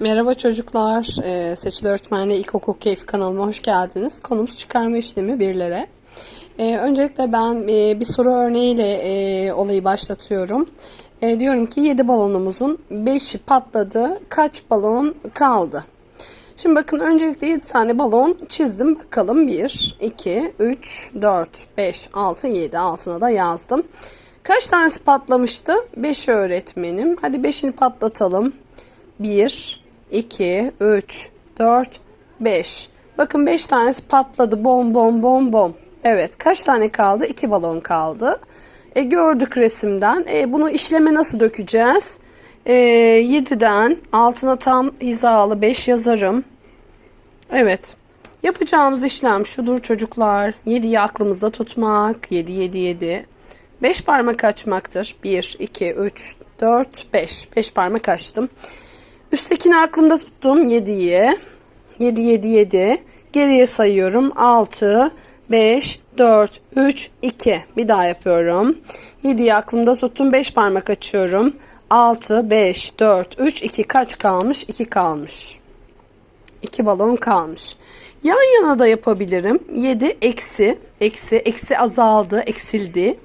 Merhaba çocuklar. Ee, Seçil Öğretmenle İlkokul Keyfi kanalıma hoş geldiniz. Konumuz çıkarma işlemi birlere. Ee, öncelikle ben e, bir soru örneğiyle e, olayı başlatıyorum. E, diyorum ki 7 balonumuzun 5'i patladı. Kaç balon kaldı? Şimdi bakın öncelikle 7 tane balon çizdim. Bakalım 1, 2, 3, 4, 5, 6, 7 altına da yazdım. Kaç tanesi patlamıştı? 5 öğretmenim. Hadi 5'ini patlatalım. 1, 2, 3, 4, 5. Bakın 5 tanesi patladı. Bom bom bom bom. Evet kaç tane kaldı? 2 balon kaldı. E, gördük resimden. E, bunu işleme nasıl dökeceğiz? E, 7'den altına tam hizalı 5 yazarım. Evet. Yapacağımız işlem şudur çocuklar. 7'yi aklımızda tutmak. 7, 7, 7. 5 parmak açmaktır. 1, 2, 3, 4, 5. 5 parmak açtım. Üsttekini aklımda tuttum 7'yi. 7, 7, 7. Geriye sayıyorum. 6, 5, 4, 3, 2. Bir daha yapıyorum. 7'yi aklımda tuttum. 5 parmak açıyorum. 6, 5, 4, 3, 2. Kaç kalmış? 2 kalmış. 2 balon kalmış. Yan yana da yapabilirim. 7 eksi, eksi, eksi azaldı, eksildi.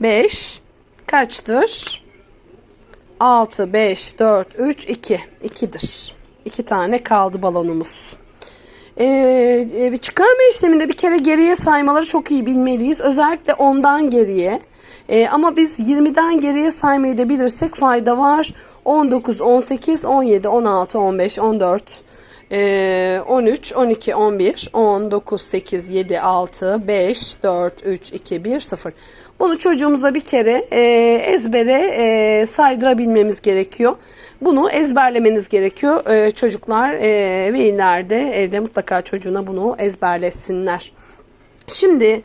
5 kaçtır? 6, 5, 4, 3, 2. 2'dir. 2 tane kaldı balonumuz. Ee, e, çıkarma işleminde bir kere geriye saymaları çok iyi bilmeliyiz. Özellikle 10'dan geriye. Ee, ama biz 20'den geriye saymayı da bilirsek fayda var. 19, 18, 17, 16, 15, 14, ee, 13, 12, 11, 10, 9, 8, 7, 6, 5, 4, 3, 2, 1, 0. Bunu çocuğumuza bir kere e, ezbere e, saydırabilmemiz gerekiyor. Bunu ezberlemeniz gerekiyor. E, çocuklar, e, veliler de evde mutlaka çocuğuna bunu ezberletsinler. Şimdi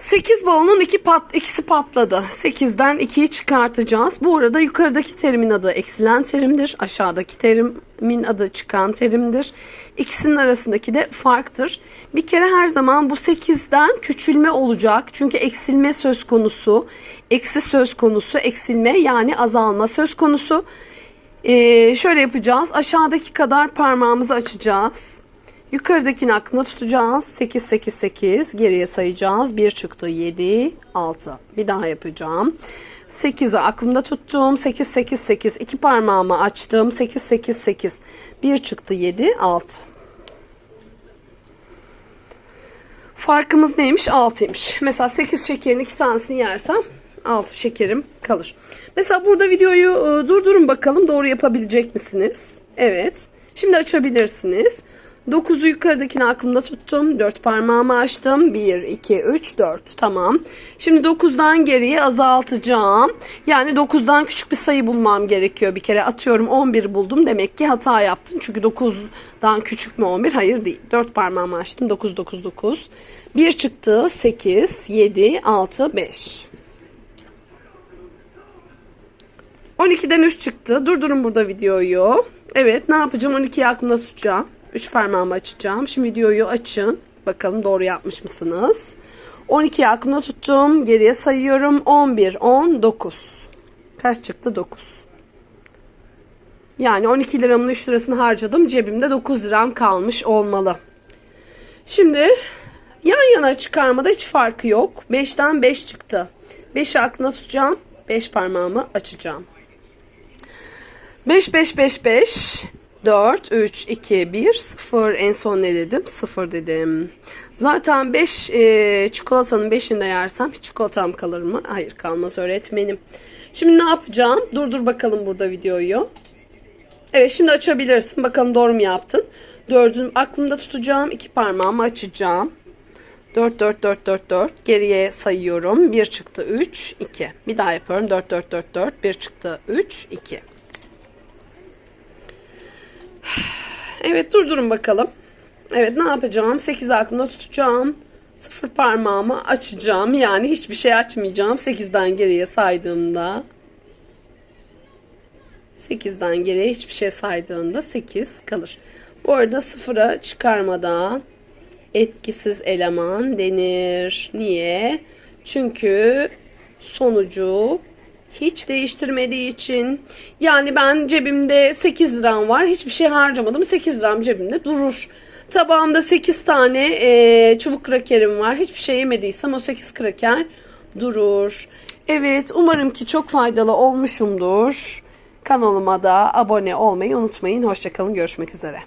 8 balonun iki pat, ikisi patladı. 8'den 2'yi çıkartacağız. Bu arada yukarıdaki terimin adı eksilen terimdir. Aşağıdaki terimin adı çıkan terimdir. İkisinin arasındaki de farktır. Bir kere her zaman bu 8'den küçülme olacak. Çünkü eksilme söz konusu. Eksi söz konusu. Eksilme yani azalma söz konusu. Ee, şöyle yapacağız. Aşağıdaki kadar parmağımızı açacağız. Yukarıdakini aklında tutacağız. 8, 8, 8. Geriye sayacağız. 1 çıktı 7, 6. Bir daha yapacağım. 8'i aklımda tuttum. 8, 8, 8. İki parmağımı açtım. 8, 8, 8. 1 çıktı 7, 6. Farkımız neymiş? 6'ymış. Mesela 8 şekerin iki tanesini yersem 6 şekerim kalır. Mesela burada videoyu e, durdurun bakalım doğru yapabilecek misiniz? Evet. Şimdi açabilirsiniz. 9'u yukarıdakini aklımda tuttum. 4 parmağımı açtım. 1, 2, 3, 4. Tamam. Şimdi 9'dan geriye azaltacağım. Yani 9'dan küçük bir sayı bulmam gerekiyor bir kere. Atıyorum 11 buldum. Demek ki hata yaptım. Çünkü 9'dan küçük mü 11? Hayır değil. 4 parmağımı açtım. 9, 9, 9. 1 çıktı. 8, 7, 6, 5. 12'den 3 çıktı. Durdurun burada videoyu. Evet ne yapacağım? 12'yi aklımda tutacağım. 3 parmağımı açacağım. Şimdi videoyu açın. Bakalım doğru yapmış mısınız? 12'yi aklımda tuttum. Geriye sayıyorum. 11, 10, 9. Kaç çıktı? 9. Yani 12 liramın 3 lirasını harcadım. Cebimde 9 liram kalmış olmalı. Şimdi yan yana çıkarmada hiç farkı yok. 5'ten 5 çıktı. 5'i aklımda tutacağım. 5 parmağımı açacağım. 5, 5, 5, 5. 4, 3, 2, 1, 0. En son ne dedim? 0 dedim. Zaten 5 e, çikolatanın 5'ini de yersem hiç çikolatam kalır mı? Hayır kalmaz öğretmenim. Şimdi ne yapacağım? Durdur bakalım burada videoyu. Evet şimdi açabilirsin. Bakalım doğru mu yaptın? Dördün aklımda tutacağım. iki parmağımı açacağım. 4, 4, 4, 4, 4. Geriye sayıyorum. 1 çıktı 3, 2. Bir daha yapıyorum. 4, 4, 4, 4. 1 çıktı 3, 2. Evet durdurun bakalım. Evet ne yapacağım? 8 aklımda tutacağım. Sıfır parmağımı açacağım. Yani hiçbir şey açmayacağım. 8'den geriye saydığımda 8'den geriye hiçbir şey saydığında 8 kalır. Bu arada sıfıra çıkarmada etkisiz eleman denir. Niye? Çünkü sonucu Hiç değiştirmediği için. Yani ben cebimde 8 liram var. Hiçbir şey harcamadım. 8 liram cebimde durur. Tabağımda 8 tane eee, çubuk krakerim var. Hiçbir şey yemediysem o 8 kraker durur. Evet umarım ki çok faydalı olmuşumdur. Kanalıma da abone olmayı unutmayın. Hoşçakalın. Görüşmek üzere.